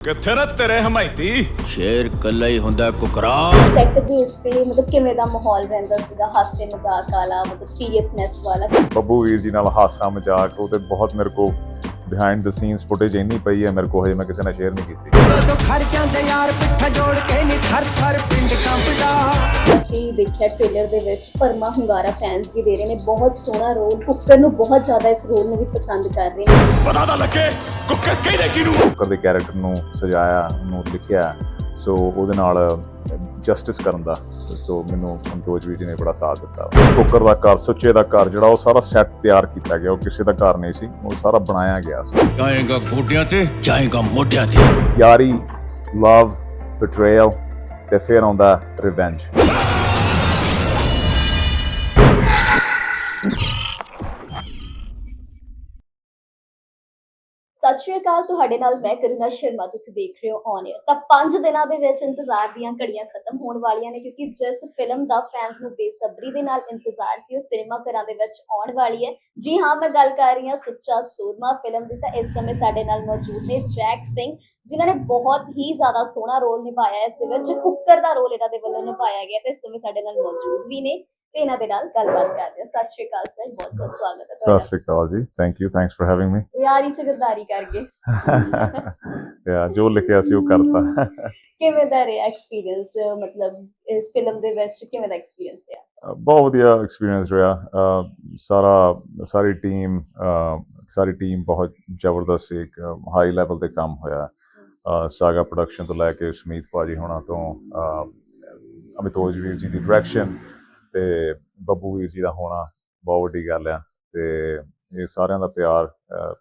ਕਿੱਥੇ ਨਾ ਤੇਰੇ ਹਮਾਇਤੀ? ਸ਼ੇਰ ਕੱਲਾ ਹੀ ਹੁੰਦਾ ਕੁਕਰਾ। ਸੈੱਟ ਦੇ ਉੱਤੇ ਮਤਲਬ ਕਿਵੇਂ ਦਾ ਮਾਹੌਲ ਰਹਿੰਦਾ ਸੀਗਾ? ਹਾਸੇ ਮਜ਼ਾਕ ਵਾਲਾ ਮਤਲਬ ਸੀਰੀਅਸਨੈਸ ਵਾਲਾ? ਬੱਬੂ ਵੀਰ ਜੀ ਨਾਲ ਹਾਸਾ ਮਜ਼ਾਕ ਉਹ ਤੇ ਬਹੁਤ ਮੇਰੇ ਕੋ ਬਿਹਾਈਂਡ ਦ ਸੀਨਸ ਫੁਟੇਜ ਇੰਨੀ ਪਈ ਹੈ ਮੇਰੇ ਕੋ ਹਜੇ ਮੈਂ ਕਿਸੇ ਨਾਲ ਸ਼ੇਅਰ ਨਹੀਂ ਕੀਤੀ। ਤੋਂ ਖੜ ਜਾਂਦੇ ਯਾਰ ਪਿੱਠ ਜੋੜ ਕੇ ਨੀ ਥਰ ਥਰ ਪਿੰਡ ਕੰਬਦਾ ਅਸੀਂ ਦੇਖਿਆ ਟ੍ਰੇਲਰ ਦੇ ਵਿੱਚ ਪਰਮਾ ਹੁੰਗਾਰਾ ਫੈਨਸ ਵੀ ਦੇ ਰਹੇ ਨੇ ਬਹੁਤ ਸੋਹਣਾ ਰੋਲ ਕੁੱਕਰ ਨੂੰ ਬਹੁਤ ਜ਼ਿਆਦਾ ਇਸ ਰੋਲ ਨੂੰ ਵੀ ਪਸੰਦ ਕਰ ਰਹੇ ਨੇ। ਪਤਾ ਨਾ ਲੱਗੇ ਕੁੱਕਰ ਕਿਹਦੇ ਕਿਨੂੰ ਕੁੱਕਰ ਦੇ ਕੈਰੈਕਟਰ ਨੂੰ ਸਜਾਇਆ ਉਹਨੂੰ ਲਿਖਿਆ ਸੋ ਉਹਦੇ ਨਾਲ ਜਸਟਿਸ ਕਰਨ ਦਾ। ਸੋ ਮੈਨੂੰ ਅੰਤੋਜ ਵੀਰ ਜੀ ਨੇ ਬੜਾ ਸਾਥ ਦਿੱਤਾ। ਕੁੱਕਰ ਦਾ ਘਰ ਸੁੱਚੇ ਦਾ ਘਰ ਜਿਹੜਾ ਉਹ ਸਾਰਾ ਸੈੱਟ ਤਿਆਰ ਕੀਤਾ ਗਿਆ। ਉਹ ਕਿਸੇ ਦਾ ਘਰ ਨਹੀਂ ਸੀ ਉਹ ਸਾਰਾ ਬਣਾਇਆ ਗਿਆ ਸੀ। ਜਾਏਗਾ ਗੋਡਿਆਂ ਤੇ ਜਾਏਗਾ ਮੋਢਿਆਂ ਤੇ। ਯਾਰੀ ਲਵ ਬਿਟਰੇਅਲ ਤੇ ਫਿਰ ਆਉਂਦਾ ਰਿਵੈਂਜ ਸਤਿ ਸ਼੍ਰੀ ਅਕਾਲ, ਤੁਹਾਡੇ ਨਾਲ ਮੈਂ ਕਰੁਣਾ ਸ਼ਰਮਾ, ਤੁਸੀਂ ਦੇਖ ਰਹੇ ਹੋ ਔਨ 에ਅਰ ਤਾਂ 5 ਦਿਨਾਂ ਦੇ ਵਿੱਚ ਇੰਤਜ਼ਾਰ ਦੀਆਂ ਘੜੀਆਂ ਖਤਮ ਹੋਣ ਵਾਲੀਆਂ ਨੇ, ਕਿਉਂਕਿ ਜਿਸ ਫਿਲਮ ਦਾ ਫੈਨਸ ਨੂੰ ਬੇਸਬਰੀ ਦੇ ਨਾਲ ਇੰਤਜ਼ਾਰ ਸੀ, ਉਹ ਸਿਨੇਮਾ ਘਰਾਂ ਦੇ ਵਿੱਚ ਆਉਣ ਵਾਲੀ ਹੈ। ਜੀ ਹਾਂ, ਮੈਂ ਗੱਲ ਕਰ ਰਹੀ ਹਾਂ ਸੁੱਚਾ ਸੂਰਮਾ ਫਿਲਮ ਦੀ, ਤਾਂ ਇਸ ਸਮੇਂ ਸਾਡੇ ਨਾਲ ਮੌਜੂਦ ਨੇ ਜੈਕ ਸਿੰਘ, ਜਿਨ੍ਹਾਂ ਨੇ ਬਹੁਤ ਹੀ ਜ਼ਿਆਦਾ ਸੋਹਣਾ ਰੋਲ ਨਿਭਾਇਆ ਹੈ। ਇਸ ਦੇ ਵਿੱਚ ਕੁੱਕਰ ਦਾ ਰੋਲ ਇਹਨਾਂ ਦੇ ਵੱਲੋਂ ਨਿਭਾਇਆ ਗਿਆ ਤੇ ਇਸ ਸਮੇਂ ਸਾਡੇ ਨਾਲ ਮੌਜੂਦ ਵੀ ਨੇ। ਤੇ ਇਹਨਾਂ ਦੇ ਨਾਲ ਗੱਲਬਾਤ ਕਰਦੇ ਹਾਂ। ਸਤਿ ਸ਼੍ਰੀ ਅਕਾਲ ਸਰ ਬਹੁਤ ਬਹੁਤ ਸਵਾਗਤ ਹੈ ਸਤਿ ਸ਼੍ਰੀ ਅਕਾਲ ਜੀ। Thank you thanks for having me ਯਾਰੀ ਚ ਕਰਕੇ। ਯਾ ਜੋ ਲਿਖਿਆ ਸੀ ਉਹ ਕਰਤਾ। ਕਿਵੇਂ ਦਾ ਰਿਹਾ ਐਕਸਪੀਰੀਅੰਸ ਮਤਲਬ ਇਸ ਫਿਲਮ ਦੇ ਵਿੱਚ ਕਿਵੇਂ ਦਾ ਐਕਸਪੀਰੀਅੰਸ ਰਿਹਾ? ਬਹੁਤ ਵਧੀਆ ਐਕਸਪੀਰੀਅੰਸ ਰਿਹਾ। ਸਾਰਾ ਸਾਰੀ ਟੀਮ ਸਾਰੀ ਟੀਮ ਬਹੁਤ ਜ਼ਬਰਦਸਤ ਇੱਕ ਹਾਈ ਲੈਵਲ ਤੇ ਕੰਮ ਹੋਇਆ। ਸਾਗਾ ਪ੍ਰੋਡਕਸ਼ਨ ਤੋਂ ਲੈ ਕੇ ਸਮੀਤ ਭਾਜੀ ਹੋਣਾ ਤੋਂ ਅਮਿਤੋਜ ਵੀਰ ਜੀ ਦੀ ਡਾਇਰੈਕਸ਼ਨ ਤੇ ਬੱਬੂ ਵੀਰ ਜੀ ਦਾ ਹੋਣਾ ਬਹੁਤ ਵੱਡੀ ਗੱਲ ਆ ਤੇ ਇਹ ਸਾਰਿਆਂ ਦਾ ਪਿਆਰ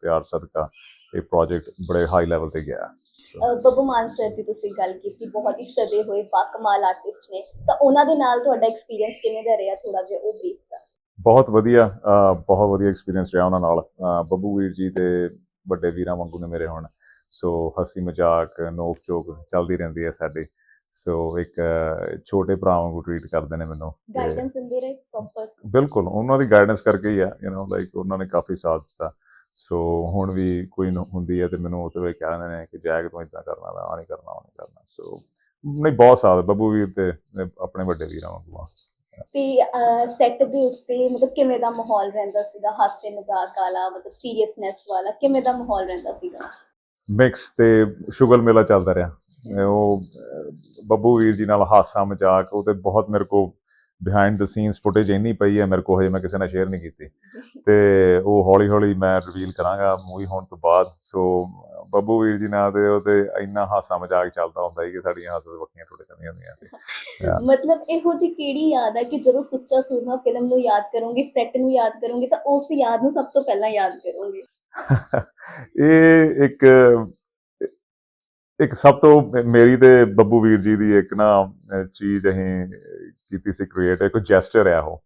ਪਿਆਰ ਸਦਕਾ ਇਹ ਪ੍ਰੋਜੈਕਟ ਬੜੇ ਹਾਈ ਲੈਵਲ ਤੇ ਗਿਆ। ਬੱਬੂ ਮਾਨ ਸਰ ਦੀ ਤੁਸੀਂ ਗੱਲ ਕੀਤੀ ਬਹੁਤ ਹੀ ਸਦੇ ਹੋਏ ਬਾਕਮਾਲ ਆਰਟਿਸਟ ਨੇ। ਤਾਂ ਉਹਨਾਂ ਦੇ ਨਾਲ ਤੁਹਾਡਾ ਐਕਸਪੀਰੀਅੰਸ ਕਿਵੇਂ ਦਾ ਰਿਹਾ? ਥੋੜਾ ਜਿਹਾ ਉਹ ਬਰੀਫ ਕਰ ਬਹੁਤ ਵਧੀਆ ਬਹੁਤ ਵਧੀਆ ਐਕਸਪੀਰੀਅੰਸ ਰਿਹਾ ਉਹਨਾਂ ਨਾਲ। ਬੱਬੂ ਵੀਰ ਜੀ ਤੇ ਵੱਡੇ ਵੀਰਾਂ ਵਾਂਗੂ ਨੇ ਮੇਰੇ ਹੁਣ। ਸੋ ਹਸੀ ਮਜ਼ਾਕ ਨੋਕ ਚੋਕ ਚੱਲਦੀ ਰਹਿੰਦੀ ਹੈ ਸਾਡੀ। ਸੋ ਇੱਕ ਛੋਟੇ ਭਰਾ ਵਾਂਗੂ ਟ੍ਰੀਟ ਕਰਦੇ ਨੇ ਮੈਨੂੰ ਗਾਈਡੈਂਸ ਦਿੰਦੇ ਰਹੇ ਪ੍ਰੋਪਰ ਬਿਲਕੁਲ ਉਹਨਾਂ ਦੀ ਗਾਈਡੈਂਸ ਕਰਕੇ ਹੀ ਆ ਯੂ نو ਲਾਈਕ ਉਹਨਾਂ ਨੇ ਕਾਫੀ ਸਾਥ ਦਿੱਤਾ। ਸੋ ਹੁਣ ਵੀ ਕੋਈ ਨ- ਹੁੰਦੀ ਹੈ ਤੇ ਮੈਨੂੰ ਉਸ ਵੇਲੇ ਕਹਿ ਦਿੰਦੇ ਨੇ ਕਿ ਜੈਕ ਤੂੰ ਇਦਾਂ ਕਰਨਾ ਵਾ ਆ ਨਹੀਂ ਕਰਨਾ ਉਹ ਨਹੀਂ ਕਰਨਾ। ਸੋ ਨਹੀਂ ਬਹੁਤ ਸਾਥ ਬੱਬੂ ਵੀਰ ਤੇ ਆਪਣੇ ਵੱਡੇ ਵੀਰਾਂ ਵਾਂਗੂ ਆ। ਤੇ ਸੈੱਟ ਦੇ ਉੱਤੇ ਮਤਲਬ ਕਿਵੇਂ ਦਾ ਮਾਹੌਲ ਰਹਿੰਦਾ ਸੀਗਾ? ਹਾਸੇ ਮਜ਼ਾਕ ਵਾਲਾ ਮਤਲਬ ਸੀਰੀਅਸਨੈਸ ਵਾਲਾ ਕਿਵੇਂ ਦਾ ਮਾਹੌਲ ਰਹਿੰਦਾ ਸੀਗਾ? ਮਿਕਸ ਤੇ ਸ਼ੁਗਲ ਮੇਲਾ ਚੱਲਦਾ ਰਿਹਾ। ਉਹ ਬੱਬੂ ਵੀਰ ਜੀ ਨਾਲ ਹਾਸਾ ਮਜ਼ਾਕ ਉਹ ਤੇ ਬਹੁਤ ਮੇਰੇ ਕੋ ਬਿਹਾਈਂਡ ਦ ਸੀਨਸ ਫੁਟੇਜ ਇੰਨੀ ਪਈ ਹੈ ਮੇਰੇ ਕੋ ਹਜੇ ਮੈਂ ਕਿਸੇ ਨਾਲ ਸ਼ੇਅਰ ਨਹੀਂ ਕੀਤੀ। ਤੇ ਉਹ ਹੌਲੀ ਹੌਲੀ ਮੈਂ ਰਿਵੀਲ ਕਰਾਂਗਾ ਮੂਵੀ ਹੋਣ ਤੋਂ ਬਾਅਦ। ਸੋ ਬੱਬੂ ਵੀਰ ਜੀ ਨਾਲ ਤੇ ਉਹ ਤੇ ਇੰਨਾ ਹਾਸਾ ਮਜ਼ਾਕ ਚੱਲਦਾ ਹੁੰਦਾ ਸੀ ਕਿ ਸਾਡੀਆਂ ਹਾਸੇ ਵੱਖੀਆਂ ਟੁੱਟ ਜਾਂਦੀਆਂ ਹੁੰਦੀਆਂ ਸੀ. ਮਤਲਬ ਇਹੋ ਜੀ ਕਿਹੜੀ ਯਾਦ ਹੈ ਕਿ ਜਦੋਂ ਸੁੱਚਾ ਸੂਰਮਾ ਫਿਲਮ ਨੂੰ ਯਾਦ ਕਰੋਗੇ ਸੈੱਟ ਨੂੰ ਯਾਦ ਕਰੋਗੇ ਤਾਂ ਉਸ ਯਾਦ ਨੂੰ ਸਭ ਤੋਂ ਪਹਿਲਾਂ ਯਾਦ ਕਰੋਗੇ? ਇਹ ਇੱਕ ਇੱਕ ਸਭ ਤੋਂ ਮੇਰੀ ਤੇ ਬੱਬੂ ਵੀਰ ਜੀ ਦੀ ਇੱਕ ਨਾ ਚੀਜ਼ ਅਸੀਂ ਕੀਤੀ ਸੀ ਕ੍ਰੀਏਟ ਇੱਕ ਜੈਸਚਰ ਹੈ ਉਹ।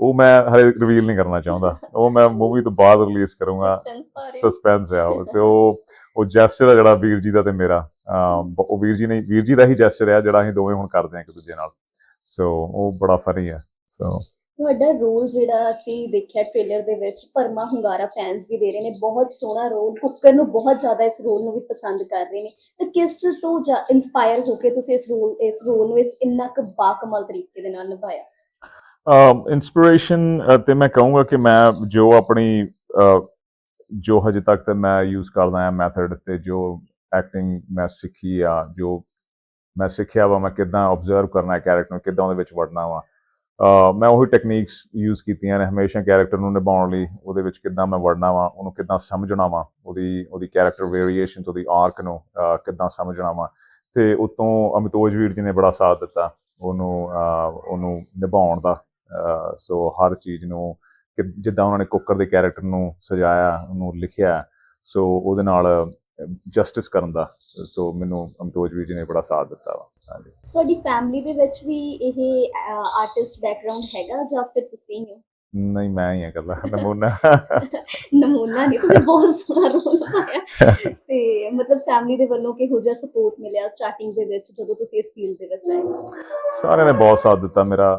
ਉਹ ਮੈਂ ਹਲੇ ਰਿਵੀਲ ਨਹੀਂ ਕਰਨਾ ਚਾਹੁੰਦਾ। ਉਹ ਮੈਂ ਮੂਵੀ ਤੋਂ ਬਾਅਦ ਰਿਲੀਜ਼ ਕਰੂੰਗਾ। ਸਸਪੈਂਸ ਹੈ ਉਹ ਤੇ ਉਹ ਉਹ ਜੈਸਚਰ ਹੈ ਜਿਹੜਾ ਵੀਰ ਜੀ ਦਾ ਤੇ ਮੇਰਾ। ਉਹ ਵੀਰ ਜੀ ਨੇ ਵੀਰ ਜੀ ਦਾ ਹੀ ਜੈਸਚਰ ਹੈ ਜਿਹੜਾ ਅਸੀਂ ਦੋਵੇਂ ਹੁਣ ਕਰਦੇ ਹਾਂ ਇੱਕ ਦੂਜੇ ਨਾਲ। ਸੋ ਉਹ ਬੜਾ ਫਨੀ ਹੈ ਸੋ ਤੁਹਾਡਾ ਰੋਲ ਜਿਹੜਾ ਅਸੀਂ ਦੇਖਿਆ ਟ੍ਰੇਲਰ ਦੇ ਵਿੱਚ ਪਰਮਾ ਹੁੰਗਾਰਾ ਫੈਨਸ ਵੀ ਦੇ ਰਹੇ ਨੇ, ਬਹੁਤ ਸੋਹਣਾ ਰੋਲ ਕੁੱਕਰ ਨੂੰ ਬਹੁਤ ਜ਼ਿਆਦਾ ਇਸ ਰੋਲ ਨੂੰ ਵੀ ਪਸੰਦ ਕਰ ਰਹੇ ਨੇ। ਤਾਂ ਕਿਸ ਤੋਂ ਇਨਸਪਾਇਰ ਹੋ ਕੇ ਤੁਸੀਂ ਇਸ ਰੋਲ ਇਸ ਰੋਲ ਨੂੰ ਇਸ ਇੰਨਾ ਕੁ ਬਾਕਮਾਲ ਤਰੀਕੇ ਦੇ ਨਾਲ ਨਿਭਾਇਆ? ਇਨਸਪੀਰੇਸ਼ਨ ਤੇ ਮੈਂ ਕਹੂੰਗਾ ਕਿ ਮੈਂ ਜੋ ਆਪਣੀ ਜੋ ਹਜੇ ਤੱਕ ਤੇ ਮੈਂ ਯੂਜ਼ ਕਰਦਾ ਆ ਮੈਥਡ ਤੇ, ਜੋ ਐਕਟਿੰਗ ਮੈਂ ਸਿੱਖੀ ਆ, ਜੋ ਮੈਂ ਸਿੱਖਿਆ ਵਾ, ਮੈਂ ਕਿਦਾਂ ਆਬਜ਼ਰਵ ਕਰਨਾ ਹੈ ਕੈਰੈਕਟਰ ਨੂੰ, ਕਿਦਾਂ ਉਹਦੇ ਵਿੱਚ ਵੜਨਾ ਵਾ ਮੈਂ ਉਹੀ ਟੈਕਨੀਕਸ ਯੂਜ਼ ਕੀਤੀਆਂ ਨੇ, ਹਮੇਸ਼ਾ ਕੈਰੈਕਟਰ ਨੂੰ ਨਿਭਾਉਣ ਲਈ, ਉਹਦੇ ਵਿੱਚ ਕਿੱਦਾਂ ਮੈਂ ਵੜਨਾ ਵਾ, ਉਹਨੂੰ ਕਿੱਦਾਂ ਸਮਝਣਾ ਵਾ, ਉਹਦੀ ਉਹਦੀ ਕੈਰੈਕਟਰ ਵੇਰੀਏਸ਼ਨ ਉਹਦੀ ਆਰਕ ਨੂੰ ਕਿੱਦਾਂ ਸਮਝਣਾ ਵਾ। ਤੇ ਉਤੋਂ ਅਮਿਤੋਜ ਵੀਰ ਜੀ ਨੇ ਬੜਾ ਸਾਥ ਦਿੱਤਾ ਉਹਨੂੰ ਉਹਨੂੰ ਨਿਭਾਉਣ ਦਾ ਸੋ ਹਰ ਚੀਜ਼ ਨੂੰ ਕਿ ਜਿੱਦਾਂ ਉਹਨਾਂ ਨੇ ਕੁੱਕਰ ਦੇ ਕੈਰੈਕਟਰ ਨੂੰ ਸਜਾਇਆ, ਉਹਨੂੰ ਲਿਖਿਆ, ਸੋ ਉਹਦੇ ਨਾਲ ਜਸਟਿਸ ਕਰਨ ਦਾ। ਸੋ ਮੈਨੂੰ ਅਮਤੋਜ ਵੀਰ ਜੀ ਨੇ ਬੜਾ ਸਾਥ ਦਿੱਤਾ ਵਾ। ਹਾਂਜੀ। ਤੁਹਾਡੀ ਫੈਮਿਲੀ ਦੇ ਵਿੱਚ ਵੀ ਇਹ ਆਰਟਿਸਟ ਬੈਕਗ੍ਰਾਉਂਡ ਹੈਗਾ ਜਾਂ ਫਿਰ ਤੁਸੀਂ ਹੀ ਹੋ? ਨਹੀਂ ਮੈਂ ਹੀ ਹਾਂ ਇਕੱਲਾ ਨਮੂਨਾ। ਨਮੂਨਾ ਨਹੀਂ ਤੁਸੀਂ ਬਹੁਤ ਸੋਹਣਾ ਰੋਲ ਨਿਭਾਇਆ ਤੇ ਮਤਲਬ ਫੈਮਿਲੀ ਦੇ ਵੱਲੋਂ ਕਿਹੋ ਜਿਹਾ ਸਪੋਰਟ ਮਿਲਿਆ ਸਟਾਰਟਿੰਗ ਦੇ ਵਿੱਚ ਜਦੋਂ ਤੁਸੀਂ ਇਸ ਫੀਲਡ ਦੇ ਵਿੱਚ ਆਏ? ਸਾਰਿਆਂ ਨੇ ਬਹੁਤ ਸਾਥ ਦਿੱਤਾ ਮੇਰਾ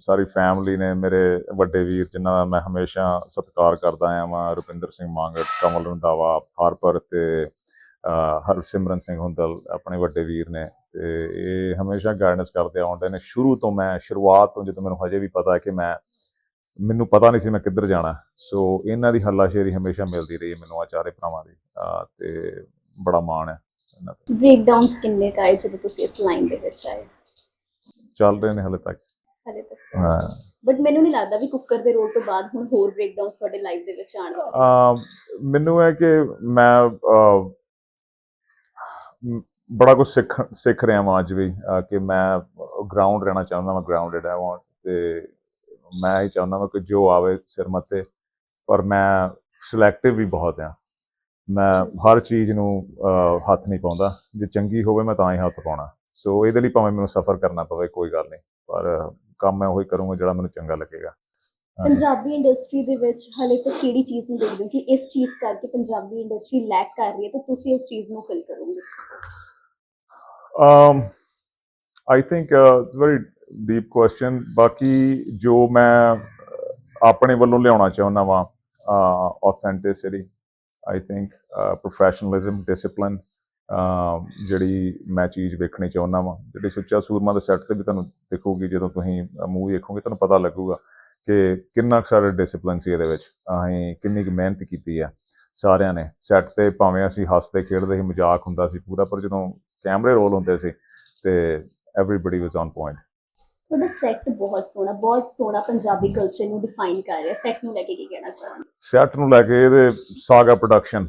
ਸਾਰੀ ਫੈਮਿਲੀ ਨੇ ਮੇਰੇ ਵੱਡੇ ਵੀਰ ਜਿਨ੍ਹਾਂ ਦਾ ਮੈਂ ਹਮੇਸ਼ਾ ਸਤਿਕਾਰ ਕਰਦਾ ਆਇਆ ਵਾਂ ਰੁਪਿੰਦਰ ਸਿੰਘ ਮਾਂਗਟ ਕਮਲ ਰੰਧਾਵਾ ਹਾਰਪਰ ਤੇ ਹਰਸਿਮਰਨ ਸਿੰਘ ਹੁੰਦਲ ਆਪਣੇ ਵੱਡੇ ਵੀਰ ਨੇ। ਤੇ ਇਹ ਹਮੇਸ਼ਾ ਗਾਈਡੈਂਸ ਕਰਦੇ ਆਉਂਦੇ ਨੇ। ਸ਼ੁਰੂ ਤੋਂ ਮੈਂ ਸ਼ੁਰੂਆਤ ਤੋਂ ਜਦੋਂ ਮੈਨੂੰ ਹਜੇ ਵੀ ਪਤਾ ਹੈ ਕਿ ਮੈਂ ਮੈਨੂੰ ਪਤਾ ਨਹੀਂ ਸੀ ਮੈਂ ਕਿੱਧਰ ਜਾਣਾ। ਸੋ ਇਹਨਾਂ ਦੀ ਹੱਲਾਸ਼ੇਰੀ ਹਮੇਸ਼ਾ ਮਿਲਦੀ ਰਹੀ ਮੈਨੂੰ ਆ ਚਾਰੇ ਭਰਾਵਾਂ ਦੀ। ਤੇ ਬੜਾ ਮਾਣ ਹੈ ਇਹਨਾਂ ਤੇ। ਬ੍ਰੇਕਡਾਊਨਸ ਕਿੰਨੇ ਕਾਏ ਜਦੋਂ ਤੁਸੀਂ ਇਸ ਲਾਈਨ ਦੇ ਵਿੱਚ ਆਏ? ਚੱਲ ਰਹੇ ਨੇ ਹਲੇ ਤੱਕ। ਹਲੇ ਤੱਕ ਹਾਂ। ਬਟ ਮੈਨੂੰ ਨਹੀਂ ਲੱਗਦਾ ਵੀ ਕੁੱਕਰ ਦੇ ਰੋਲ ਤੋਂ ਬਾਅਦ ਹੁਣ ਹੋਰ ਬ੍ਰੇਕਡਾਊਨਸ ਤੁਹਾਡੇ ਲਾਈਫ ਦੇ ਵਿੱਚ ਆਣ ਵਾਲੇ। ਅਮ ਮੈਨੂੰ ਹੈ ਕਿ ਮੈਂ ਬੜਾ ਕੁਝ ਸਿੱਖ ਸਿੱਖ ਰਿਹਾ ਹਾਂ ਅੱਜ ਵੀ ਕਿ ਮੈਂ ਗਰਾਊਂਡ ਰਹਿਣਾ ਚਾਹੁੰਦਾ ਮੈਂ ਗਰਾਊਂਡਡ ਹੈ ਤੇ ਮੈਂ ਹੀ ਚਾਹੁੰਦਾ ਹਾਂ ਕਿ ਜੋ ਆਵੇ ਸਿਰ ਮੱਤੇ ਪਰ ਮੈਂ ਸਿਲੈਕਟਿਵ ਵੀ ਬਹੁਤ ਆ। ਮੈਂ ਹਰ ਚੀਜ਼ ਨੂੰ ਹੱਥ ਨਹੀਂ ਪਾਉਂਦਾ। ਜੇ ਚੰਗੀ ਹੋਵੇ ਮੈਂ ਤਾਂ ਹੀ ਹੱਥ ਪਾਉਣਾ। ਸੋ ਇਹਦੇ ਲਈ ਭਾਵੇਂ ਮੈਨੂੰ ਸਫਰ ਕਰਨਾ ਪਵੇ ਕੋਈ ਗੱਲ ਨਹੀਂ। ਪਰ ਕੰਮ ਮੈਂ ਉਹੀ ਕਰੂੰਗਾ ਜਿਹੜਾ ਮੈਨੂੰ ਚੰਗਾ ਲੱਗੇਗਾ। ਪੰਜਾਬੀ ਇੰਡਸਟਰੀ ਦੇ ਵਿੱਚ ਹਲੇ ਤੱਕ ਕਿਹੜੀ ਚੀਜ਼ ਨੂੰ ਦੇਖਦੇ ਹੋ ਕਿ ਇਸ ਚੀਜ਼ ਕਰਕੇ ਪੰਜਾਬੀ ਇੰਡਸਟਰੀ ਲੈਕ ਕਰ ਰਹੀ ਹੈ ਤੇ ਤੁਸੀਂ ਉਸ ਚੀਜ਼ ਨੂੰ ਫਿਲ ਕਰੋਗੇ? um i think uh, very deep question ਬਾਕੀ ਜੋ ਮੈਂ ਆਪਣੇ ਵੱਲੋਂ ਲਿਆਉਣਾ ਚਾਹੁੰਦਾ ਵਾਂ authenticity I think professionalism professionalism ਜਿਹੜੀ ਮੈਂ ਚੀਜ਼ ਵੇਖਣੀ ਚਾਹੁੰਦਾ ਵਾਂ। ਜਿਹੜੀ ਸੁੱਚਾ ਸੂਰਮਾ ਦੇ ਸੈੱਟ ਤੇ ਵੀ ਤੁਹਾਨੂੰ ਦਿਖੂਗੀ, ਜਦੋਂ ਤੁਸੀਂ ਮੂਵੀ ਦੇਖੋਗੇ ਤੁਹਾਨੂੰ ਪਤਾ ਲੱਗੂਗਾ ਕਿ ਕਿੰਨਾ ਕੁ ਸਾਰਾ ਡਿਸਪਲਿਨ ਸੀ ਇਹਦੇ ਵਿੱਚ। ਅਸੀਂ ਕਿੰਨੀ ਕੁ ਮਿਹਨਤ ਕੀਤੀ ਆ ਸਾਰਿਆਂ ਨੇ। ਸੈੱਟ ਤੇ ਭਾਵੇਂ ਅਸੀਂ ਹੱਸਦੇ, ਖੇਡਦੇ ਸੀ, ਮਜ਼ਾਕ ਹੁੰਦਾ ਸੀ ਪੂਰਾ, ਪਰ ਜਦੋਂ ਕੈਮਰੇ ਰੋਲ ਹੁੰਦੇ ਸੀ ਤੇ ਐਵਰੀਬਾਡੀ ਵਾਸ ਔਨ ਪੁਆਇੰਟ ਤੁਹਾਡਾ ਸੈੱਟ ਬਹੁਤ ਸੋਹਣਾ ਬਹੁਤ ਸੋਹਣਾ ਪੰਜਾਬੀ ਕਲਚਰ ਨੂੰ ਡਿਫਾਈਨ ਕਰ ਰਿਹਾ ਸੈੱਟ ਨੂੰ ਲੈ ਕੇ ਕੀ ਕਹਿਣਾ ਚਾਹੁੰਦੇ ਸੈੱਟ ਨੂੰ ਲੈ ਕੇ ਇਹਦੇ ਸਾਗਾ ਪ੍ਰੋਡਕਸ਼ਨ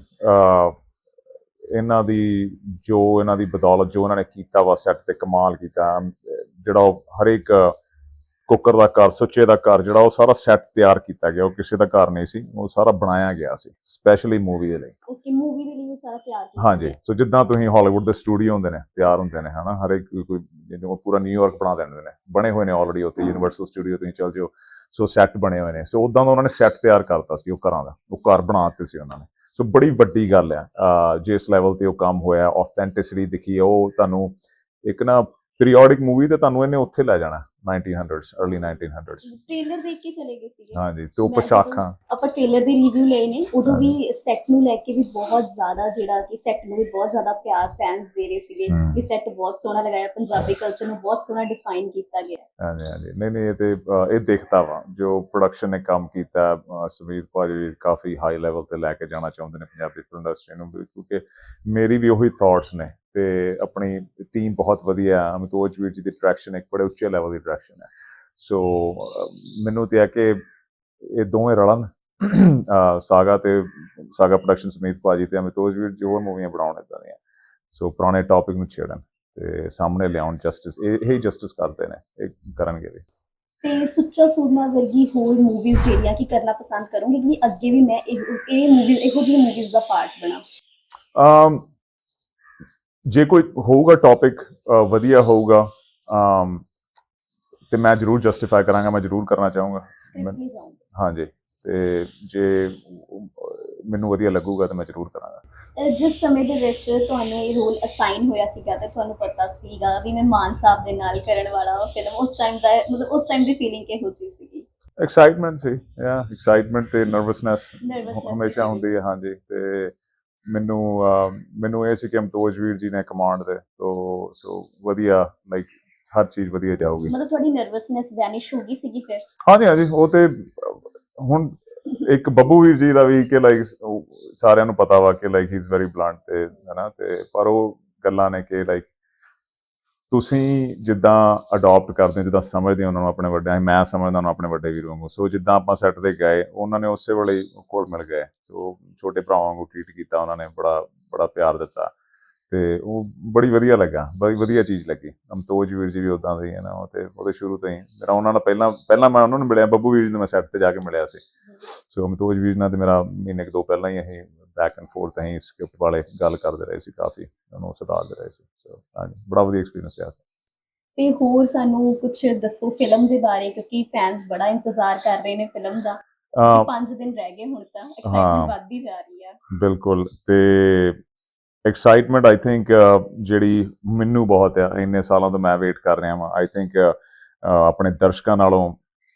ਇਹਨਾਂ ਦੀ ਜੋ ਇਹਨਾਂ ਦੀ ਬਦੌਲਤ ਜੋ ਇਹਨਾਂ ਨੇ ਕੀਤਾ ਵਾ ਸੈਟ ਤੇ ਕਮਾਲ ਕੀਤਾ। ਜਿਹੜਾ ਉਹ ਹਰੇਕ ਕੁੱਕਰ ਦਾ ਘਰ ਸੁੱਚੇ ਦਾ ਘਰ ਜਿਹੜਾ ਉਹ ਸਾਰਾ ਸੈੱਟ ਤਿਆਰ ਕੀਤਾ ਗਿਆ। ਉਹ ਕਿਸੇ ਦਾ ਘਰ ਨਹੀਂ ਸੀ ਉਹ ਸਾਰਾ ਬਣਾਇਆ ਗਿਆ ਸੀ ਸਪੈਸ਼ਲੀ ਮੂਵੀ ਦੇ ਲਈ। ਓਕੇ ਮੂਵੀ ਦੇ ਲਈ ਉਹ ਸਾਰਾ ਤਿਆਰ ਕੀਤਾ ਹਾਂਜੀ ਸੋ ਜਿੱਦਾਂ ਤੁਸੀਂ ਹਾਲੀਵੁੱਡ ਦੇ ਸਟੂਡੀਓ ਹੁੰਦੇ ਨੇ ਤਿਆਰ ਹੁੰਦੇ ਨੇ ਹਨਾ ਹਰ ਇੱਕ ਕੋਈ ਜਿਹਨੂੰ ਪੂਰਾ ਨਿਊਯਾਰਕ ਬਣਾ ਦਿੰਦੇ ਨੇ ਬਣੇ ਹੋਏ ਨੇ ਆਲਰੇਡੀ ਉੱਥੇ ਯੂਨੀਵਰਸਲ ਸਟੂਡੀਓ ਤੁਸੀਂ ਚੱਲ ਜਿਓ ਸੋ ਸੈੱਟ ਬਣੇ ਹੋਏ ਨੇ। ਸੋ ਉਦਾਂ ਦਾ ਉਹਨਾਂ ਨੇ ਸੈੱਟ ਤਿਆਰ ਕਰਤਾ ਸੀ ਉਹ ਘਰਾਂ ਦਾ ਉਹ ਘਰ ਬਣਾ ਦਿੱਤੇ ਸੀ ਉਹਨਾਂ ਨੇ। ਸੋ ਬੜੀ ਵੱਡੀ ਗੱਲ ਆ ਜਿਸ ਲੈਵਲ ਤੇ ਉਹ ਕੰਮ ਹੋਇਆ ਆਥੈਂਟਿਸਿਟੀ ਦਿਖੀ ਉਹ ਤੁਹਾਨੂੰ ਇੱਕ ਨਾ ਪੀਰੀਓਡਿਕ ਮੂਵੀ ਤੇ ਤੁਹਾਨੂੰ ਇਹਨੇ ਉੱਥੇ ਲੈ ਜਾਣਾ। 1900s अर्ਲੀ 1900s ਟ੍ਰੇਲਰ ਦੇਖ ਕੇ ਚਲੇ ਗਏ ਸੀਗੇ। ਹਾਂਜੀ ਤੇ ਉਹ ਮੈਂ ਪੋਸ਼ਾਕਾਂ। ਆਪਾਂ ਟ੍ਰੇਲਰ ਦੇ ਰਿਵਿਊ ਲਏ ਨੇ ਉਦੋਂ ਵੀ ਸੈੱਟ ਨੂੰ ਲੈ ਕੇ ਵੀ ਬਹੁਤ ਜ਼ਿਆਦਾ ਜਿਹੜਾ ਕਿ ਸੈੱਟ ਨੂੰ ਵੀ ਬਹੁਤ ਜ਼ਿਆਦਾ ਪਿਆਰ ਫੈਨਸ ਦੇ ਰਹੇ ਸੀਗੇ ਹਮ। ਕਿ ਸੈੱਟ ਬਹੁਤ ਸੋਹਣਾ ਲਗਾਇਆ ਪੰਜਾਬੀ ਕਲਚਰ ਨੂੰ ਬਹੁਤ ਸੋਹਣਾ ਡਿਫਾਈਨ ਕੀਤਾ ਗਿਆ। ਹਾਂਜੀ ਹਾਂਜੀ ਨਹੀਂ ਨਹੀਂ ਇਹ ਤੇ ਇਹ ਦੇਖਦਾ ਵਾ। ਜੋ ਪ੍ਰੋਡਕਸ਼ਨ ਨੇ ਕੰਮ ਕੀਤਾ ਸੁਮੀਤ ਭਾਜੀ ਕਾਫੀ ਹਾਈ ਲੈਵਲ ਤੇ ਲੈ ਕੇ ਜਾਣਾ ਚਾਹੁੰਦੇ ਨੇ ਪੰਜਾਬੀ ਫਿਲਮ ਇੰਡਸਟਰੀ ਨੂੰ ਵੀ, ਕਿਉਂਕਿ ਮੇਰੀ ਵੀ ਉਹੀ ਥਾਟਸ ਨੇ ਤੇ ਆਪਣੀ ਟੀਮ ਬਹੁਤ ਵਧੀਆ ਹੈ। ਅਮਿਤੋਜ ਵੀਰ ਜੀ ਦੀ ਡਾਇਰੈਕਸ਼ਨ ਇੱਕ ਬੜੇ ਉੱਚੇ ਲੈਵਲ ਦੀ ਡਾਇਰੈਕਸ਼ਨ ਹੈ। ਸੋ ਮੈਨੂੰ ਤੇ ਆ ਕਿ ਇਹ ਦੋਵੇਂ ਰਲਣ ਸਾਗਾ ਤੇ ਸਾਗਾ ਪ੍ਰੋਡਕਸ਼ਨ ਸਮੀਤ ਭਾਜੀ ਤੇ ਅਮਿਤੋਜ ਵੀਰ ਜੀ ਹੋਰ ਮੂਵੀਆਂ ਬਣਾਉਣ ਇਦਾਂ ਦੀਆਂ। ਸੋ ਪੁਰਾਣੇ ਟੌਪਿਕ ਨੂੰ ਛੇੜਨ ਤੇ ਸਾਹਮਣੇ ਲਿਆਉਣ ਜਸਟਿਸ ਇਹ ਹੀ ਜਸਟਿਸ ਕਰਦੇ ਨੇ ਇਹ ਕਰਨਗੇ ਵੀ। ਤੇ ਸੁੱਚਾ ਸੂਰਮਾ ਵਰਗੀ ਹੋਰ ਮੂਵੀਜ਼ ਜਿਹੜੀਆਂ ਕਿ ਕਰਨਾ ਪਸੰਦ ਕਰੋਗੇ ਕਿ ਅੱਗੇ ਵੀ ਮੈਂ ਇਹ ਇਹ ਮੂਵੀਜ਼ ਇਹੋ ਜਿਹੀ ਮੂਵੀਜ਼ ਦਾ ਪਾਰਟ ਬਣਾ। ਅਮ ਜੇ ਕੋਈ ਹੋਊਗਾ ਟੌਪਿਕ ਵਧੀਆ ਹੋਊਗਾ ਅਮ ਤੇ ਮੈਂ ਜ਼ਰੂਰ ਜਸਟੀਫਾਈ ਕਰਾਂਗਾ ਮੈਂ ਜ਼ਰੂਰ ਕਰਨਾ ਚਾਹੂੰਗਾ। ਹਾਂਜੀ ਤੇ ਜੇ ਮੈਨੂੰ ਵਧੀਆ ਲੱਗੂਗਾ ਤਾਂ ਮੈਂ ਜ਼ਰੂਰ ਕਰਾਂਗਾ। ਜਿਸ ਸਮੇਂ ਦੇ ਵਿੱਚ ਤੁਹਾਨੂੰ ਇਹ ਰੋਲ ਅਸਾਈਨ ਹੋਇਆ ਸੀਗਾ ਤੇ ਤੁਹਾਨੂੰ ਪਤਾ ਸੀਗਾ ਵੀ ਮੈਂ ਮਾਨ ਸਾਹਿਬ ਦੇ ਨਾਲ ਕਰਨ ਵਾਲਾ ਫਿਲਮ ਉਸ ਟਾਈਮ ਦਾ ਮਤਲਬ ਉਸ ਟਾਈਮ ਦੀ ਫੀਲਿੰਗ ਕਿਹੋ ਜਿਹੀ ਸੀਗੀ? ਐਕਸਾਈਟਮੈਂਟ ਸੀ ਯਾ ਐਕਸਾਈਟਮੈਂਟ ਤੇ ਨਰਵਸਨੈਸ ਨਰਵਸਨੈਸ ਹਮੇਸ਼ਾ ਹੁੰਦੀ ਹੈ ਹਾਂਜੀ ਤੇ ਮੈਨੂੰ ਮੈਨੂੰ ਇਹ ਸੀ ਕਿ ਅਮਤੋਜ ਵੀਰ ਜੀ ਨੇ ਕਮਾਂਡ ਦੇ ਤੋ ਸੋ ਵਧੀਆ ਲਾਈਕ ਹਰ ਚੀਜ਼ ਵਧੀਆ ਜਾਊਗੀ। ਮਤਲਬ ਤੁਹਾਡੀ ਨਰਵਸਨੈਸ ਵੈਨਿਸ਼ ਹੋ ਗਈ ਸੀਗੀ ਫਿਰ? ਹਾਂਜੀ ਹਾਂਜੀ ਉਹ ਤੇ ਹੁਣ ਇੱਕ ਬੱਬੂ ਵੀਰ ਜੀ ਦਾ ਵੀ ਕਿ ਲਾਈਕ ਸਾਰਿਆਂ ਨੂੰ ਪਤਾ ਵਾ ਕਿ like he is very blunt ਤੇ ਹਨਾ ਤੇ ਪਰ ਉਹ ਗੱਲਾਂ ਨੇ ਕਿ ਲਾਈਕ ਤੁਸੀਂ ਜਿੱਦਾਂ ਅਡਾਪਟ ਕਰਦੇ ਹੋ ਜਿੱਦਾਂ ਸਮਝਦੇ ਹੋ ਉਹਨਾਂ ਨੂੰ ਆਪਣੇ ਵੱਡੇ ਮੈਂ ਸਮਝਦਾ ਉਹਨਾਂ ਨੂੰ ਆਪਣੇ ਵੱਡੇ ਵੀਰ ਵਾਂਗੂ। ਸੋ ਜਿੱਦਾਂ ਆਪਾਂ ਸੈੱਟ ਤੇ ਗਏ ਉਹਨਾਂ ਨੇ ਉਸੇ ਵੇਲੇ ਕੋਲ ਮਿਲ ਗਏ। ਸੋ ਛੋਟੇ ਭਰਾਵਾਂ ਵਾਂਗੂ ਟ੍ਰੀਟ ਕੀਤਾ ਉਹਨਾਂ ਨੇ ਬੜਾ ਬੜਾ ਪਿਆਰ ਦਿੱਤਾ। ਤੇ ਉਹ ਬੜੀ ਵਧੀਆ ਲੱਗਾ ਬੜੀ ਵਧੀਆ ਚੀਜ਼ ਲੱਗੀ। ਅਮਤੋਜ ਵੀਰ ਜੀ ਵੀ ਉਦਾਂ ਦੇ ਹੀ ਹੈ ਨਾ ਉਹ ਤੇ ਉਹਦੇ ਸ਼ੁਰੂ ਤੋਂ ਹੀ। ਮੇਰਾ ਉਹਨਾਂ ਨਾਲ ਪਹਿਲਾਂ ਪਹਿਲਾਂ ਮੈਂ ਉਹਨਾਂ ਨੂੰ ਮਿਲਿਆ ਬੱਬੂ ਵੀਰ ਜੀ ਨੂੰ ਮੈਂ ਸੈੱਟ ਤੇ ਜਾ ਕੇ ਮਿਲਿਆ ਸੀ। ਸੋ ਅਮਤੋਜ ਵੀਰ ਨਾਲ ਤੇ ਮੇਰਾ ਮਹੀਨੇ ਕੁ ਦੋ ਪਹਿਲਾਂ ਹੀ ਅਸੀਂ ਬੈਕ ਐਂਡ ਫੋਰਥ ਅਸੀਂ ਸਕ੍ਰਿਪਟ ਵਾਲੇ ਗੱਲ ਕਰਦੇ ਰਹੇ ਸੀ ਕਾਫੀ ਉਹਨੂੰ ਸਦਾ ਦੇ ਰਹੇ ਸੀ ਸੋ ਹਾਂਜੀ ਬੜਾ ਵਧੀਆ ਐਕਸਪੀਰੀਅੰਸ ਰਿਹਾ ਸੀ। ਤੇ ਹੋਰ ਸਾਨੂੰ ਕੁਝ ਦੱਸੋ ਫਿਲਮ ਦੇ ਬਾਰੇ ਕਿਉਂਕਿ ਫੈਨਸ ਬੜਾ ਇੰਤਜ਼ਾਰ ਕਰ ਰਹੇ ਨੇ ਫਿਲਮ ਦਾ। 5 ਦਿਨ ਰਹਿ ਗਏ ਹੁਣ ਤਾਂ। ਐਕਸਾਈਟਮੈਂਟ ਵੱਧਦੀ ਜਾ ਰਹੀ ਆ। ਬਿਲਕੁਲ ਤੇ ਐਕਸਾਈਟਮੈਂਟ ਆਈ ਥਿੰਕ ਜਿਹੜੀ ਮੈਨੂੰ ਬਹੁਤ ਆ ਇੰਨੇ ਸਾਲਾਂ ਤੋਂ ਮੈਂ ਵੇਟ ਕਰ ਰਿਹਾ ਹਾਂ ਆਈ ਥਿੰਕ ਆਪਣੇ ਦਰਸ਼ਕਾਂ ਨਾਲੋਂ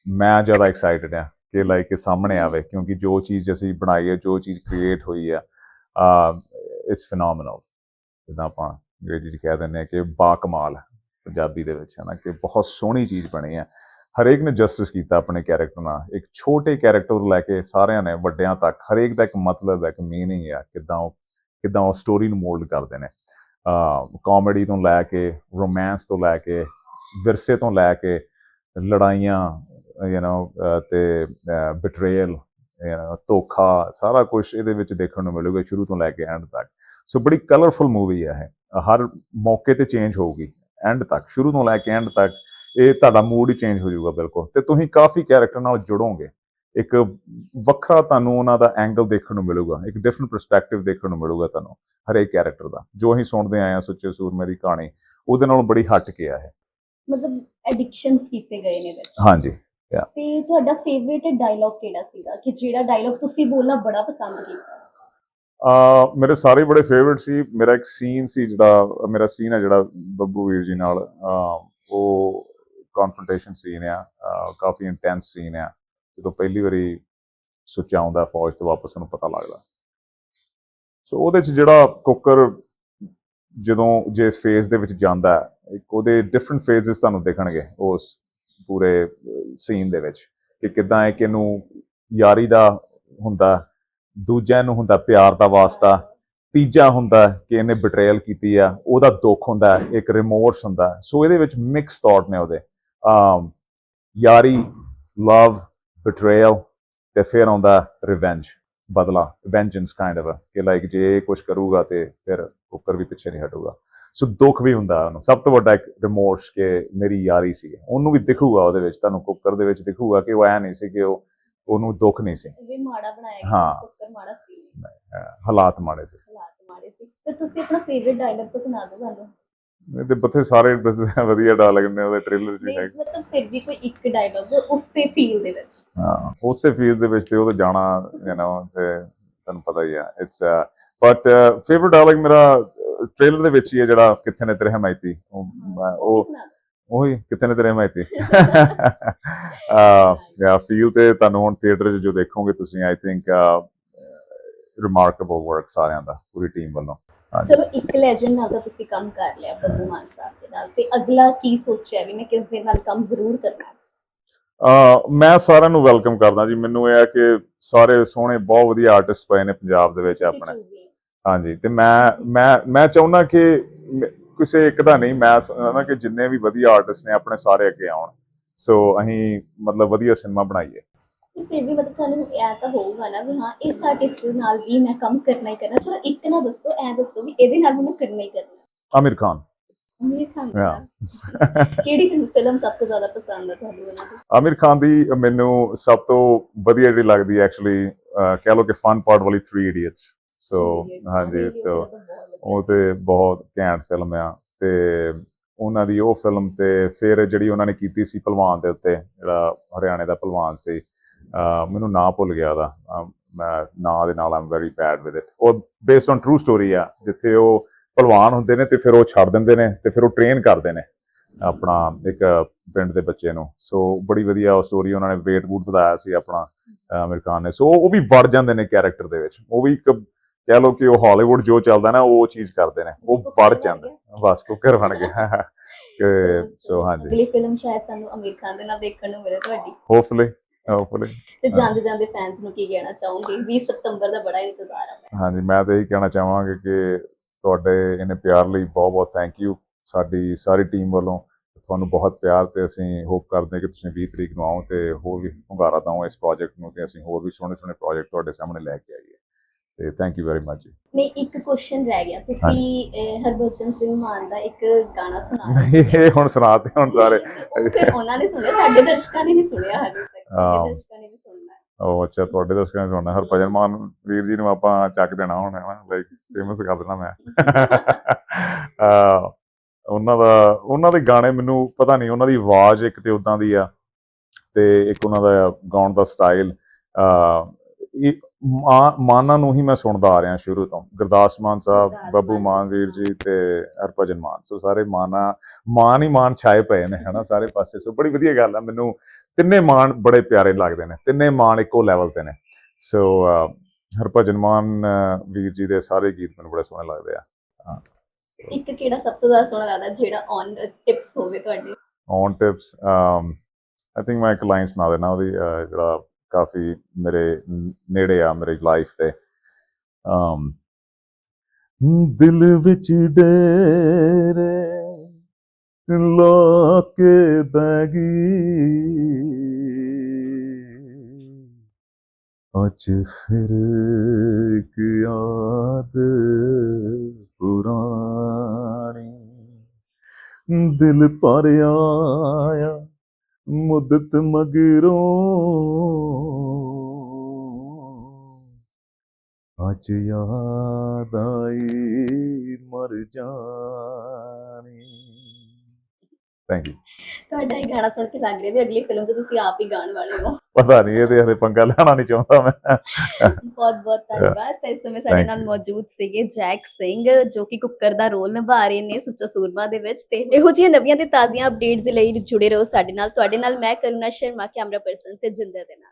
ਮੈਂ ਜ਼ਿਆਦਾ ਐਕਸਾਈਟਡ ਆ। ਕਿ ਲਾਈਕ ਇਹ ਸਾਹਮਣੇ ਆਵੇ ਕਿਉਂਕਿ ਜੋ ਚੀਜ਼ ਅਸੀਂ ਬਣਾਈ ਹੈ ਜੋ ਚੀਜ਼ ਕ੍ਰੀਏਟ ਹੋਈ ਆ ਅਹ, ਇਟਸ ਫੀਨੋਮੀਨਲ ਜਿੱਦਾਂ ਆਪਾਂ ਅੰਗਰੇਜ਼ੀ ਚ ਕਹਿ ਦਿੰਦੇ ਆ ਕਿ ਬਾ ਕਮਾਲ ਪੰਜਾਬੀ ਦੇ ਵਿੱਚ ਹੈ ਨਾ ਕਿ ਬਹੁਤ ਸੋਹਣੀ ਚੀਜ਼ ਬਣੀ ਹੈ। ਹਰੇਕ ਨੇ ਜਸਟਿਸ ਕੀਤਾ ਆਪਣੇ ਕੈਰੈਕਟਰ ਨਾਲ ਇੱਕ ਛੋਟੇ ਕੈਰੈਕਟਰ ਨੂੰ ਲੈ ਕੇ ਸਾਰਿਆਂ ਨੇ ਵੱਡਿਆਂ ਤੱਕ ਹਰੇਕ ਦਾ ਇੱਕ ਮਤਲਬ ਹੈ ਇੱਕ ਮੀਨਿੰਗ ਹੈ ਕਿਦਾਂ ਉਹ ਕਿਦਾਂ ਉਹ ਸਟੋਰੀ ਨੂੰ ਮੋਲਡ ਕਰਦੇ ਨੇ। ਕਾਮੇਡੀ ਤੋਂ ਲੈ ਕੇ ਰੋਮਾਂਸ ਤੋਂ ਲੈ ਕੇ ਵਿਰਸੇ ਤੋਂ ਲੈ ਕੇ ਲੜਾਈਆਂ ਯੂ نو uh, ਤੇ uh, ਬਿਟਰੇਲ ਧੋਖਾ ਸਾਰਾ ਕੁਝ ਇਹਦੇ ਵਿੱਚ ਦੇਖਣ ਨੂੰ ਮਿਲੂਗਾ ਸ਼ੁਰੂ ਤੋਂ ਲੈ ਕੇ ਐਂਡ ਤੱਕ। ਸੋ ਬੜੀ ਕਲਰਫੁਲ ਮੂਵੀ ਹੈ ਹਰ ਮੌਕੇ ਤੇ ਚੇਂਜ ਹੋਊਗੀ ਐਂਡ ਤੱਕ ਸ਼ੁਰੂ ਤੋਂ ਲੈ ਕੇ ਐਂਡ ਤੱਕ ਇਹ ਤੁਹਾਡਾ ਮੂਡ ਹੀ ਚੇਂਜ ਹੋ ਜਾਊਗਾ ਬਿਲਕੁਲ। ਤੇ ਤੁਸੀਂ ਕਾਫੀ ਕੈਰੈਕਟਰ ਨਾਲ ਜੁੜੋਗੇ। ਇੱਕ ਵੱਖਰਾ ਤੁਹਾਨੂੰ ਉਹਨਾਂ ਦਾ ਐਂਗਲ ਦੇਖਣ ਨੂੰ ਮਿਲੂਗਾ ਇੱਕ ਡਿਫਰੈਂਟ ਪਰਸਪੈਕਟਿਵ ਦੇਖਣ ਨੂੰ ਮਿਲੂਗਾ ਤੁਹਾਨੂੰ ਹਰੇਕ ਕੈਰੈਕਟਰ ਦਾ। ਜੋ ਅਸੀਂ ਸੁਣਦੇ ਆਏ ਆ ਸੁੱਚੇ ਸੂਰਮੇ ਦੀ ਕਹਾਣੀ ਉਹਦੇ ਨਾਲੋਂ ਬੜੀ ਹਟ ਕੇ ਆ ਹੈ ਮਤਲਬ ਐਡਿਕਸ਼ਨਸ ਕੀਤੇ ਗਏ ਨੇ ਵਿੱਚ। ਹਾਂਜੀ। ਤੇ ਤੁਹਾਡਾ ਫੇਵਰੇਟ ਡਾਇਲੌਗ ਕਿਹੜਾ ਸੀਗਾ? ਕਿ ਜਿਹੜਾ ਡਾਇਲੌਗ ਤੁਸੀਂ ਬੋਲਣਾ ਬੜਾ ਪਸੰਦ ਕੀਤਾ? ਅਹ ਮੇਰੇ ਸਾਰੇ ਬੜੇ ਫੇਵਰਿਟ ਸੀ। ਮੇਰਾ ਇੱਕ ਸੀਨ ਸੀ ਜਿਹੜਾ ਮੇਰਾ ਸੀਨ ਹੈ ਜਿਹੜਾ ਬੱਬੂ ਵੀਰ ਜੀ ਨਾਲ। ਉਹ ਕਨਫਰੰਟੇਸ਼ਨ ਸੀਨ ਆ। ਕਾਫੀ ਇੰਟੈਂਸ ਸੀਨ ਆ। ਜਦੋਂ ਪਹਿਲੀ ਵਾਰੀ ਸੁੱਚਾ ਆਉਂਦਾ ਫੌਜ ਤੋਂ ਵਾਪਸ ਉਹਨੂੰ ਪਤਾ ਲੱਗਦਾ। ਸੋ ਉਹਦੇ ਚ ਜਿਹੜਾ ਕੁੱਕਰ ਜਦੋਂ ਜਿਸ ਫੇਜ਼ ਦੇ ਵਿੱਚ ਜਾਂਦਾ ਇੱਕ ਉਹਦੇ ਡਿਫਰੈਂਟ ਫੇਜ਼ਸ ਤੁਹਾਨੂੰ ਦਿਖਣਗੇ ਉਸ ਪੂਰੇ ਸੀਨ ਦੇ ਵਿੱਚ ਕਿ ਕਿਦਾਂ ਇੱਕ ਇਹਨੂੰ ਯਾਰੀ ਦਾ ਹੁੰਦਾ, ਦੂਜਿਆਂ ਨੂੰ ਹੁੰਦਾ ਪਿਆਰ ਦਾ ਵਾਸਤਾ, ਤੀਜਾ ਹੁੰਦਾ ਕਿ ਇਹਨੇ ਬਿਟਰੇਲ ਕੀਤੀ ਆ, ਉਹਦਾ ਦੁੱਖ ਹੁੰਦਾ, ਇੱਕ ਰਿਮੋਰਸ ਹੁੰਦਾ। ਸੋ ਇਹਦੇ ਵਿੱਚ ਮਿਕਸ ਥਾਟ ਨੇ ਉਹਦੇ। ਅਮ ਯਾਰੀ ਲਵ ਬਿਟਰੇਲ ਤੇ ਫਿਰ ਆਉਂਦਾ ਰਿਵੈਂਜ ਬਦਲਾ ਵੈਂਜੈਂਸ ਕਾਈਂਡ ਆਫ ਕਿ ਲਾਈਕ ਜੇ ਇਹ ਕੁਝ ਕਰੂਗਾ ਤੇ ਫਿਰ ਕੁੱਕਰ ਵੀ ਪਿੱਛੇ ਨਹੀਂ ਹਟੂਗਾ। ਸੋ ਦੁੱਖ ਵੀ ਹੁੰਦਾ ਉਹਨੂੰ। ਸਭ ਤੋਂ ਵੱਡਾ ਇੱਕ ਰਿਮੋਰਸ ਕਿ ਮੇਰੀ ਯਾਰੀ ਸੀ। ਉਹਨੂੰ ਵੀ ਦਿਖੂਗਾ ਉਹਦੇ ਵਿੱਚ ਤੁਹਾਨੂੰ ਕੁੱਕਰ ਦੇ ਵਿੱਚ ਦਿਖੂਗਾ ਕਿ ਉਹ ਐ ਨਹੀਂ ਸੀ ਕਿ ਉਹ ਉਹਨੂੰ ਦੁੱਖ ਨਹੀਂ ਸੀ। ਵੀ ਮਾੜਾ ਬਣਾਇਆ ਹਾਂ। ਕੁੱਕਰ ਮਾੜਾ ਸੀ। ਹਾਲਾਤ ਮਾੜੇ ਸੀ। ਹਾਲਾਤ ਮਾੜੇ ਸੀ। ਤੇ ਤੁਸੀਂ ਆਪਣਾ ਫੇਵਰੇਟ ਡਾਇਲੌਗ ਤਾਂ ਸੁਣਾ ਦਿਓ ਸਾਨੂੰ। ਇਹ ਤੇ ਬਥੇ ਸਾਰੇ ਵਧੀਆ- ਡਾਇਲੌਗ ਨੇ ਉਹਦੇ ਟ੍ਰੇਲਰ 'ਚ। ਮਤਲਬ ਫਿਰ ਵੀ ਕੋਈ ਇੱਕ ਡਾਇਲੌਗ ਉਸੇ ਫੀਲ ਦੇ ਵਿੱਚ। ਹਾਂ ਉਸੇ ਫੀਲਡ ਦੇ ਵਿੱਚ ਤੇ ਉਹ ਤਾਂ ਜਾਣਾ ਯੂ نو ਤੇ ਤੁਹਾਨੂੰ ਪਤਾ ਹੀ ਆ ਇਟਸ ਬਟ ਫੇਵਰਿਟ ਡਾਇਲੌਗ ਮੇਰਾ ਟ੍ਰੇਲਰ ਦੇ ਵਿੱਚ ਹੀ ਹੈ ਜਿਹੜਾ ਕਿੱਥੇ ਨੇ ਤੇਰੇ ਹਮਾਇਤੀ? ਉਹ ਉਹ ਕਿੱਥੇ ਨੇ ਤੇਰੇ ਹਮਾਇਤੀ? ਆ ਯਾ ਫੀਲ ਤੇ ਤੁਹਾਨੂੰ ਹੁਣ ਥੀਏਟਰ 'ਚ ਜੋ ਦੇਖੋਗੇ ਤੁਸੀਂ ਆਈ ਥਿੰਕ ਰਿਮਾਰਕੇਬਲ ਵਰਕ ਸਾਰਿਆਂ ਦਾ ਪੂਰੀ ਟੀਮ ਵੱਲੋਂ। ਚਲੋ ਇੱਕ ਲੈਜੈਂਡ ਨਾਲ ਤਾਂ ਤੁਸੀਂ ਕੰਮ ਕਰ ਲਿਆ ਬੱਬੂ ਮਾਨ ਸਾਹਿਬ ਦੇ ਨਾਲ ਤੇ ਅਗਲਾ ਕੀ ਸੋਚਿਆ ਵੀ ਮੈਂ ਕਿਸ ਦੇ ਨਾਲ ਕੰਮ ਜ਼ਰੂਰ ਕਰਨਾ ਮੈਂ ਸਾਰਿਆਂ ਨੂੰ ਵੈਲਕਮ ਕਰਦਾ ਜੀ। ਮੈਨੂੰ ਇਹ ਹੈ ਕਿ ਸਾਰੇ ਸੋਹਣੇ ਬਹੁਤ ਵਧੀਆ ਆਰਟਿਸਟ ਪਏ ਨੇ ਪੰਜਾਬ ਦੇ ਵਿੱਚ ਆਪਣੇ। ਹਾਂਜੀ ਤੇ ਮੈਂ ਮੈਂ ਮੈਂ ਚਾਹੁੰਦਾ ਕਿ ਕਿਸੇ ਇੱਕ ਦਾ ਨਹੀਂ ਮੈਂ ਚਾਹੁੰਦਾ ਕਿ ਜਿੰਨੇ ਵੀ ਵਧੀਆ ਆਰਟਿਸਟ ਨੇ ਆਪਣੇ ਸਾਰੇ ਅੱਗੇ ਆਉਣ। ਸੋ ਅਸੀਂ ਮਤਲਬ ਵਧੀਆ ਸਿਨੇਮਾ ਬਣਾਈਏ। ਫਿਰ ਵੀ ਮਤਲਬ ਤੁਹਾਨੂੰ ਇਹ ਤਾਂ ਹੋਊਗਾ ਨਾ ਵੀ ਹਾਂ ਇਸ ਆਰਟਿਸਟ ਨਾਲ ਵੀ ਮੈਂ ਕੰਮ ਕਰਨਾ ਹੀ ਕਰਨਾ। ਚਲੋ ਇੱਕ ਨਾ ਦੱਸੋ ਐ ਦੱਸੋ ਵੀ ਇਹਦੇ ਨਾਲ ਵੀ ਮੈਂ ਕਰਨਾ ਹੀ ਕਰਨਾ। ਆਮਿਰ ਖਾਨ। ਅਮੀਰ ਖਾਨ ਦੇ? Yeah. ਨਾਲ। ਕਿਹੜੀ ਫਿਲਮ ਸਭ ਤੋਂ ਜ਼ਿਆਦਾ ਪਸੰਦ ਹੈ ਤੁਹਾਨੂੰ ਉਹਨਾਂ ਦੀ? ਆਮਿਰ ਖਾਨ ਦੀ ਮੈਨੂੰ ਸਭ ਤੋਂ ਵਧੀਆ ਜਿਹੜੀ ਲੱਗਦੀ ਹੈ ਐਕਚੁਅਲੀ ਕਹਿ ਲਓ ਕਿ ਫਨ ਪਾਰਟ ਵਾਲੀ 3 ਇਡੀਅਟਸ ਸੋ ਹਾਂਜੀ ਸੋ ਉਹ ਤੇ ਬਹੁਤ ਘੈਂਟ ਫਿਲਮ ਆ। ਤੇ ਉਹਨਾਂ ਦੀ ਉਹ ਫਿਲਮ ਤੇ ਫਿਰ ਜਿਹੜੀ ਉਹਨਾਂ ਨੇ ਕੀਤੀ ਸੀ ਪਹਿਲਵਾਨ ਦੇ ਉੱਤੇ ਜਿਹੜਾ ਹਰਿਆਣੇ ਦਾ ਪਹਿਲਵਾਨ ਸੀ ਮੈਨੂੰ ਨਾਂ ਭੁੱਲ ਗਿਆ ਮੈਂ ਨਾਂ ਦੇ ਨਾਲ I'm very bad with it ਉਹ ਬੇਸਡ ਔਨ ਟਰੂ ਸਟੋਰੀ ਆ ਜਿੱਥੇ ਉਹ ਪਹਿਲਵਾਨ ਹੁੰਦੇ ਨੇ ਤੇ ਫਿਰ ਉਹ ਛੱਡ ਦਿੰਦੇ ਨੇ ਤੇ ਫਿਰ ਉਹ ਟ੍ਰੇਨ ਕਰਦੇ ਨੇ ਆਪਣਾ ਇੱਕ ਪਿੰਡ ਦੇ ਬੱਚੇ ਨੂੰ। ਸੋ ਬੜੀ ਵਧੀਆ ਉਹ ਸਟੋਰੀ ਉਹਨਾਂ ਨੇ weight ਵੂਟ ਵਧਾਇਆ ਸੀ ਆਪਣਾ ਆਮਿਰ ਖਾਨ ਨੇ। ਸੋ ਉਹ ਵੀ ਵੜ ਜਾਂਦੇ ਨੇ ਕੈਰੈਕਟਰ ਦੇ ਵਿੱਚ। ਉਹ ਵੀ ਇੱਕ ਕਹਿ ਲਓ ਕਿ ਉਹ ਹਾਲੀਵੁੱਡ ਜੋ ਚੱਲਦਾ ਨਾ ਉਹ ਚੀਜ਼ ਕਰਦੇ ਨੇ। ਉਹ ਵੜ ਜਾਂਦੇ। ਬਸ ਕੁੱਕਰ ਬਣ ਗਿਆ ਕਿ ਸੋ ਹਾਂਜੀ। ਅਗਲੀ ਫਿਲਮ ਸ਼ਾਇਦ ਸਾਨੂੰ ਅਮੀਰ ਖਾਨ ਦੇ ਨਾਲ ਦੇਖਣ ਨੂੰ ਮਿਲੇ ਤੁਹਾਡੀ। ਹੋਪਫੁਲੀ ਹੋਪਫੁਲੀ ਤੇ ਜਾਂਦੇ ਜਾਂਦੇ ਫੈਨਸ ਨੂੰ ਕੀ ਕਹਿਣਾ ਚਾਹੋਗੇ? 20 ਸਤੰਬਰ ਦਾ ਬੜਾ ਇੰਤਜ਼ਾਰ ਹੈ ਹਾਂਜੀ ਮੈਂ ਤਾਂ ਇਹੀ ਕਹਿਣਾ ਚਾਹਾਂਗਾ ਕਿ ਤੁਹਾਡੇ ਇਹਨੇ ਪਿਆਰ ਲਈ ਬਹੁਤ ਬਹੁਤ ਥੈਂਕ ਯੂ ਸਾਡੀ ਸਾਰੀ ਟੀਮ ਵੱਲੋਂ ਤੁਹਾਨੂੰ ਬਹੁਤ ਪਿਆਰ ਤੇ ਅਸੀਂ ਹੋਪ ਕਰਦੇ ਕਿ ਤੁਸੀਂ 20 ਤਰੀਕ ਨੂੰ ਆਓ ਤੇ ਹੋਰ ਵੀ ਹੁੰਗਾਰਾ ਦਿਓ ਇਸ ਪ੍ਰੋਜੈਕਟ ਨੂੰ ਤੇ ਅਸੀਂ ਹੋਰ ਵੀ ਸੋਹਣੇ ਸੋਹਣੇ ਪ੍ਰੋਜੈਕਟ ਤੁਹਾਡੇ ਸਾਹਮਣੇ ਲੈ ਕੇ ਆਈਏ। ਤੇ ਥੈਂਕ ਯੂ ਵੈਰੀ ਮਚ ਨਹੀਂ ਇੱਕ ਕੁਐਸਚਨ ਰਹਿ ਗਿਆ। ਤੁਸੀਂ ਹਰਭਜਨ ਸਿੰਘ ਮਾਨ ਦਾ ਇੱਕ ਗਾਣਾ ਸੁਣਾ ਇਹ ਹੁਣ ਸੁਣਾਤੇ ਹੁਣ ਸਾਰੇ। ਫਿਰ ਉਹਨਾਂ ਨੇ ਸੁਣਿਆ ਸਾਡੇ ਦਰਸ਼ਕਾਂ ਨੇ ਨਹੀਂ ਸੁਣਿਆ ਹਜੇ ਤੱਕ। ਦਰਸ਼ਕਾਂ ਨੇ ਵੀ ਸੁਣਨਾ। ਉਹ ਅੱਛਾ ਤੁਹਾਡੇ ਦਰਸ਼ਕਾਂ ਨੇ ਸੁਣਨਾ ਹਰਭਜਨ ਮਾਨ ਵੀਰ ਜੀ ਨੂੰ ਆਪਾਂ ਚੱਕ ਦੇਣਾ ਹੁਣ ਹੈ ਨਾ ਲਾਈਕ ਫੇਮਸ ਕਰ ਦੇਣਾ ਮੈਂ। ਅਹ ਉਹਨਾਂ ਦਾ ਉਹਨਾਂ ਦੇ ਗਾਣੇ ਮੈਨੂੰ ਪਤਾ ਨਹੀਂ ਉਹਨਾਂ ਦੀ ਆਵਾਜ਼ ਇੱਕ ਤੇ ਉਦਾਂ ਦੀ ਆ ਤੇ ਇੱਕ ਉਹਨਾਂ ਦਾ ਗਾਉਣ ਦਾ ਸਟਾਈਲ। ਅਹ ਇਹ ਮਾਨਾਂ ਨੂੰ ਹੀ ਮੈਂ ਸੁਣਦਾ ਆ ਰਿਹਾ ਸ਼ੁਰੂ ਤੋਂ। ਗੁਰਦਾਸ ਮਾਨ ਸਾਹਿਬ ਬੱਬੂ ਮਾਨ। ਮਾਨ ਵੀਰ ਜੀ ਤੇ ਹਰਭਜਨ ਮਾਨ। ਸੋ ਸਾਰੇ ਮਾਨਾ ਮਾਨ ਹੀ ਮਾਨ ਛਾਏ ਪਏ ਨੇ ਹਨਾ? ਸਾਰੇ ਪਾਸੇ। ਸੋ ਬੜੀ ਵਧੀਆ ਗੱਲ ਆ। ਮੈਨੂੰ ਤਿੰਨੇ ਮਾਨ ਬੜੇ ਪਿਆਰੇ ਲੱਗਦੇ ਨੇ ਤਿੰਨੇ ਮਾਨ ਇੱਕੋ ਲੈਵਲ ਤੇ ਨੇ। ਸੋ ਹਰਭਜਨ ਮਾਨ ਵੀਰ ਜੀ ਦੇ ਸਾਰੇ ਗੀਤ ਮੈਨੂੰ ਬੜੇ ਸੋਹਣੇ ਲੱਗਦੇ ਆ। ਇੱਕ ਕਿਹੜਾ ਸਭ ਤੋਂ ਜ਼ਿਆਦਾ ਸੋਹਣਾ ਲੱਗਦਾ ਜਿਹੜਾ ਔਨ ਟਿਪਸ ਹੋਵੇ ਤੁਹਾਡੇ? ਔਨ ਟਿਪਸ ਆਈ ਥਿੰਕ ਮੈਂ ਲਾਈਨ ਸੁਣਾ ਦੇਣਾ ਉਹਦੀ ਜਿਹੜਾ ਕਾਫੀ ਮੇਰੇ ਨੇੜੇ ਆ ਮੇਰੀ ਲਾਈਫ ਤੇ। ਦਿਲ ਵਿੱਚ ਡੇਰੇ ਲਾ ਕੇ ਬੈਗੀ। ਅੱਜ ਫਿਰ ਯਾਦ ਪੁਰਾਣੀ ਦਿਲ ਪਰ ਆਇਆ, ਮੁੱਦਤ ਮਗਰੋਂ। ਅੱਜ ਯਾਦ ਆਈ ਮਰ ਜਾਣੀ। ਥੈਂਕ ਯੂ ਤੁਹਾਡਾ ਇਹ ਗਾਣਾ ਸੁਣ ਕੇ ਲੱਗ ਰਿਹਾ ਵੀ ਅਗਲੀ ਫਿਲਮ 'ਚ ਤੁਸੀਂ ਆਪ ਹੀ ਗਾਣ ਵਾਲੇ ਹੋ। ਪਤਾ ਨਹੀਂ ਇਹਦੇ ਹਲੇ ਪੰਗਾ ਲੈਣਾ ਨਹੀਂ ਚਾਹੁੰਦਾ ਮੈਂ। ਬਹੁਤ ਬਹੁਤ ਧੰਨਵਾਦ। ਤੇ ਇਸ ਸਮੇਂ ਸਾਡੇ ਨਾਲ. ਮੌਜੂਦ ਸੀਗੇ ਜੈਕ ਸਿੰਘ ਜੋ ਕਿ ਕੁੱਕਰ ਦਾ ਰੋਲ ਨਿਭਾ ਰਹੇ ਨੇ ਸੁੱਚਾ ਸੂਰਮਾ ਦੇ ਵਿੱਚ। ਤੇ ਇਹੋ ਜਿਹੀਆਂ ਨਵੀਆਂ ਤੇ ਤਾਜ਼ੀਆਂ ਅਪਡੇਟਸ ਲਈ ਜੁੜੇ ਰਹੋ ਸਾਡੇ ਨਾਲ। ਤੁਹਾਡੇ ਨਾਲ ਮੈਂ ਕਰੁਣਾ ਸ਼ਰਮਾ ਕੈਮਰਾ ਪਰਸਨ ਤੇ ਜਿੰਦਰ ਦੇ ਨਾਲ।